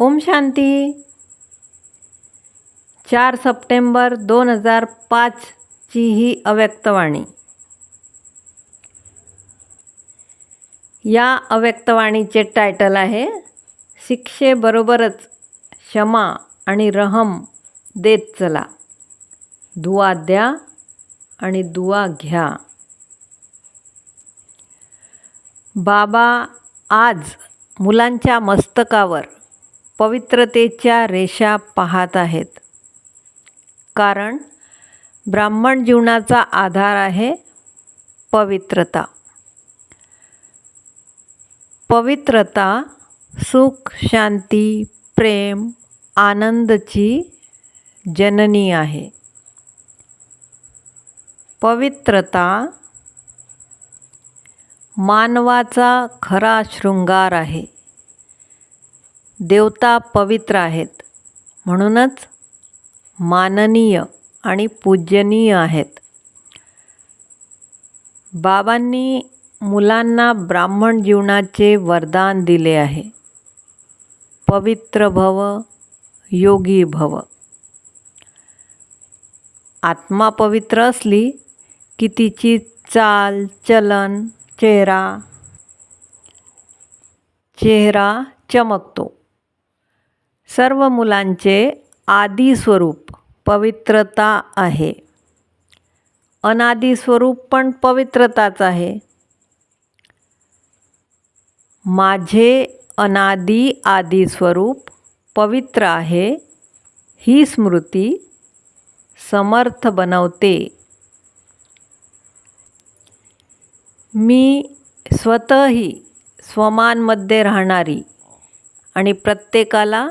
ओम शांती. चार सप्टेंबर दोन हजार पाचची ही अव्यक्तवाणी या अव्यक्तवाणीचे टायटल आहे शिक्षेबरोबरच क्षमा आणि रहम देत चला. दुवा द्या आणि दुवा घ्या. बाबा आज मुलांच्या मस्तकावर पवित्रतेच्या रेषा पाहत आहेत. कारण ब्राह्मण जीवनाचा आधार आहे पवित्रता. पवित्रता सुख शांती प्रेम आनंदची जननी आहे. पवित्रता मानवाचा खरा शृंगार आहे. देवता पवित्र आहेत. म्हणूनच माननीय आणि पूजनीय आहेत. बाबांनी मुलांना ब्राह्मण जीवनाचे वरदान दिले आहे. पवित्र भव योगी भव. आत्मा पवित्र असली की तिची चाल चलन चेहरा चेहरा चमकतो. सर्व मुलांचे आदी स्वरूप पवित्रता आहे. अनादी स्वरूप पण पवित्रताच आहे. माझे अनादी आदी स्वरूप पवित्र आहे. ही स्मृती समर्थ बनवते. मी स्वतःही स्वमानमध्ये राहणारी आणि प्रत्येकाला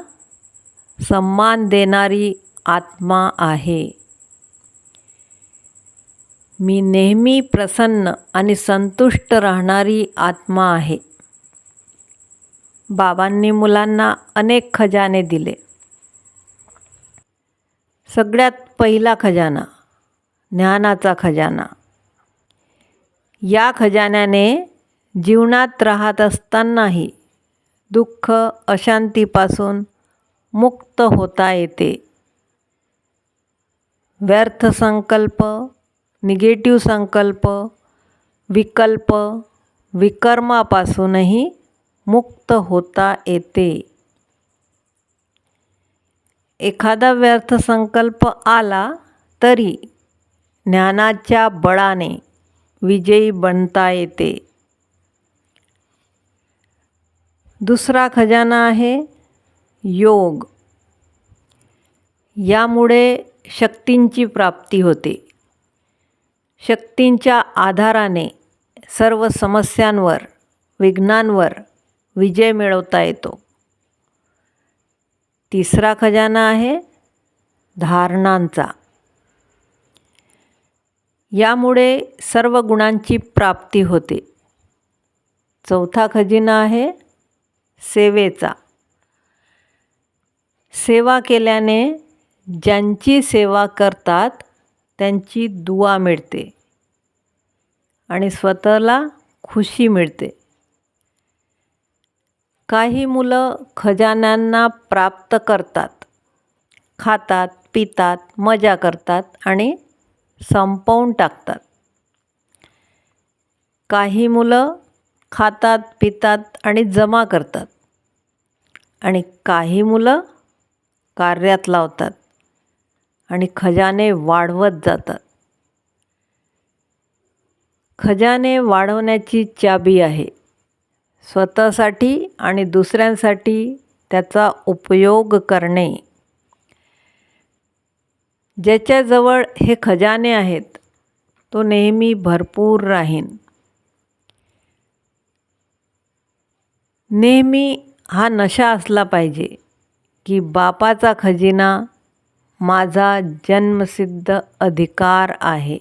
सम्मान देणारी आत्मा आहे. मी नेहमी प्रसन्न आणि संतुष्ट राहणारी आत्मा आहे. बाबांनी मुलांना अनेक खजाने दिले. सगळ्यात पहिला खजाना ज्ञानाचा खजाना. या खजान्याने जीवनात राहत असतानाही दुःख अशांतीपासून मुक्त होता येते. व्यर्थ संकल्प निगेटिव्ह संकल्प विकल्प विकर्मापासूनही मुक्त होता येते. एखादा व्यर्थ संकल्प आला तरी ज्ञानाच्या बळाने विजयी बनता येते. दुसरा खजाना आहे योग. यामुळे शक्तींची प्राप्ती होते. शक्तींच्या आधाराने सर्व समस्यांवर विघ्नांवर विजय मिळवता येतो. तिसरा खजाना आहे धारणांचा. यामुळे सर्व गुणांची प्राप्ती होते. चौथा खजिना आहे सेवेचा. सेवा केल्याने ज्यांची सेवा करतात त्यांची दुवा मिळते. आणि स्वतःला खुशी मिळते. काही मुलं खजान्यांना प्राप्त करतात. खातात पितात मजा करतात आणि संपवून टाकतात. काही मुलं खातात पितात आणि जमा करतात. आणि काही मुलं कार्यात लावतात आणि खजाने वाढवत जातात. खजाने वाढवण्याची चाबी आहे. स्वतःसाठी आणि दुसऱ्यांसाठी त्याचा उपयोग करणे. ज्याच्याजवळ हे खजाने आहेत तो नेहमी भरपूर राहीन. नेहमी हा नशा असला पाहिजे. की बापाचा खजिना माझा जन्मसिद्ध अधिकार आहे.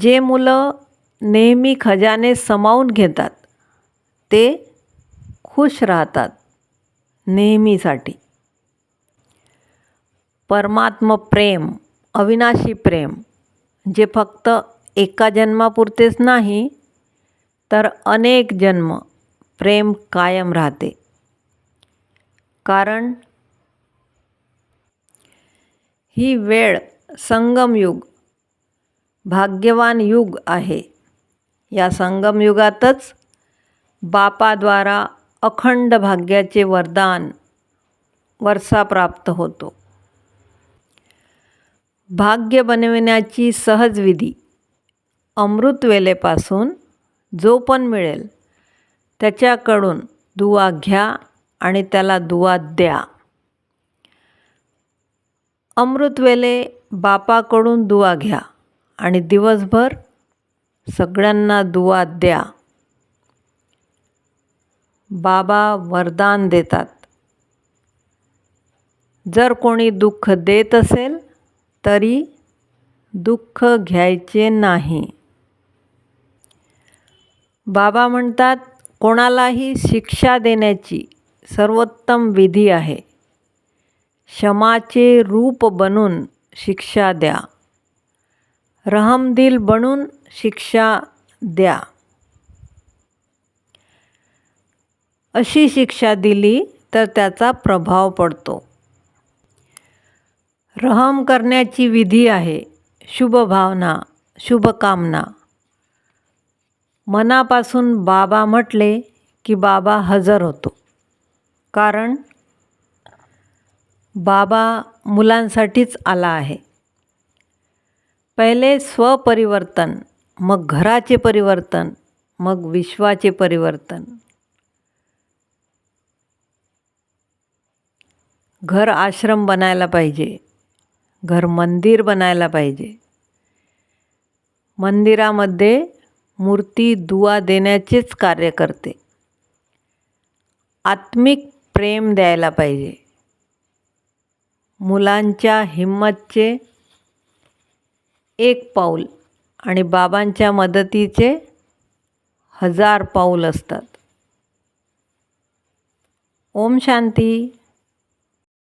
जे मुलं नेहमी खजाने समावून घेतात ते खुश राहतात नेहमीसाठी. परमात्म प्रेम अविनाशी प्रेम जे फक्त एका जन्मापुरतेच नाही तर अनेक जन्म प्रेम कायम राहते. कारण ही वेळ संगमयुग भाग्यवान युग आहे. या संगमयुगातच बापाद्वारा अखंड भाग्याचे वरदान वर्षा प्राप्त होतो. भाग्य बनविण्याची सहज विधी अमृतवेलेपासून जो पण मिळेल त्याच्याकडून दुवा घ्या आणि त्याला दुवा द्या. अमृतवेले बापाकडून दुवा घ्या आणि दिवसभर सगळ्यांना दुवा द्या. बाबा वरदान देतात. जर कोणी दुःख देत असेल तरी दुःख घ्यायचे नाही. बाबा म्हणतात कोणालाही शिक्षा देण्याची सर्वोत्तम विधी आहे. क्षमाचे रूप बनून शिक्षा द्या. रहमदिल बनून शिक्षा द्या. अशी शिक्षा दिली तर त्याचा प्रभाव पडतो. रहम करण्याची विधी आहे. शुभभावना शुभकामना. मनापासून बाबा म्हटले की बाबा हजर होतो. कारण बाबा मुलांसाठीच आला आहे. पहिले स्वपरिवर्तन मग घराचे परिवर्तन मग विश्वाचे परिवर्तन. घर आश्रम बनायला पाहिजे घर मंदिर बनायला पाहिजे. मंदिरामध्ये मूर्ती दुवा देण्याचेच कार्य करते. आत्मिक प्रेम द्यायला पाहिजे. मुलांच्या हिंमतचे एक पाऊल आणि बाबांच्या मदतीचे हजार पाऊल असतात. ओम शांती.